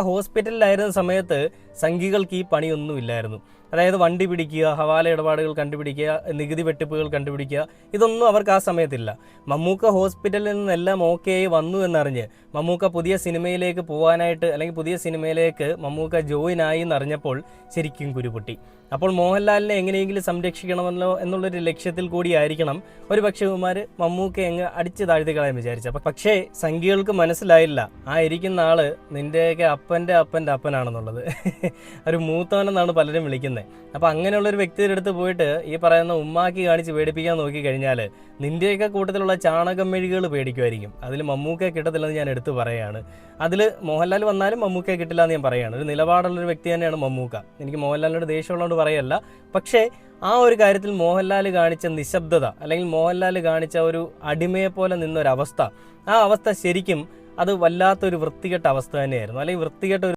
ഹോസ്പിറ്റലിലായിരുന്ന സമയത്ത് സംഘികൾക്ക് ഈ പണിയൊന്നുമില്ലായിരുന്നു. അതായത് വണ്ടി പിടിക്കുക ഹവാല ഇടപാടുകൾ കണ്ടുപിടിക്കുക നികുതി വെട്ടിപ്പുകൾ കണ്ടുപിടിക്കുക ഇതൊന്നും അവർക്ക് ആ സമയത്തില്ല. മമ്മൂക്ക ഹോസ്പിറ്റലിൽ നിന്നെല്ലാം ഓക്കെ ആയി വന്നു എന്നറിഞ്ഞ് മമ്മൂക്ക പുതിയ സിനിമയിലേക്ക് പോകാനായിട്ട് അല്ലെങ്കിൽ പുതിയ സിനിമയിലേക്ക് മമ്മൂക്ക ജോയിൻ ആയി എന്നറിഞ്ഞപ്പോൾ ശരിക്കും കുരുപൊട്ടി. അപ്പോൾ മോഹൻലാലിനെ എങ്ങനെയെങ്കിലും സംരക്ഷിക്കണമല്ലോ എന്നുള്ളൊരു ലക്ഷ്യത്തിൽ കൂടിയായിരിക്കണം ഒരു പക്ഷേ ഇവന്മാർ മമ്മൂക്ക എങ്ങ് അടിച്ചു താഴ്ത്തി കളയാൻ വിചാരിച്ചു. പക്ഷേ സംഖ്യകൾക്ക് മനസ്സിലായില്ല. ആ ഇരിക്കുന്ന ആൾ നിന്റെയൊക്കെ അപ്പന്റെ അപ്പന്റെ അപ്പനാണെന്നുള്ളത്. ഒരു മൂത്തവനെന്നാണ് പലരും വിളിക്കുന്നത് അപ്പോൾ അങ്ങനെയുള്ള ഒരു വ്യക്തിയുടെ അടുത്ത് പോയിട്ട് ഈ പറയുന്ന ഉമ്മാക്കി കാണിച്ച് പേടിപ്പിക്കാൻ നോക്കി കഴിഞ്ഞാൽ നിന്റെയൊക്കെ കൂട്ടത്തിലുള്ള ചാണകം മെഴുകുകൾ പേടിക്കുമായിരിക്കും അതിൽ മമ്മൂക്കെ കിട്ടത്തില്ലെന്ന് ഞാൻ എടുത്തു പറയുകയാണ് അതിൽ മോഹൻലാൽ വന്നാലും മമ്മൂക്കെ കിട്ടില്ല എന്ന് ഞാൻ പറയുകയാണ് ഒരു നിലപാടുള്ള ഒരു വ്യക്തി തന്നെയാണ് മമ്മൂക്ക. എനിക്ക് മോഹൻലാലിനോട് ദേഷ്യമുള്ളതുകൊണ്ട് പറയല്ല. പക്ഷേ ആ ഒരു കാര്യത്തിൽ മോഹൻലാൽ കാണിച്ച നിശബ്ദത അല്ലെങ്കിൽ മോഹൻലാൽ കാണിച്ച ഒരു അടിമയെ പോലെ നിന്നൊരവസ്ഥ ആ അവസ്ഥ ശരിക്കും അത് വല്ലാത്തൊരു വൃത്തികെട്ട അവസ്ഥ തന്നെയായിരുന്നു. അല്ലെങ്കിൽ വൃത്തികെട്ട ഒരു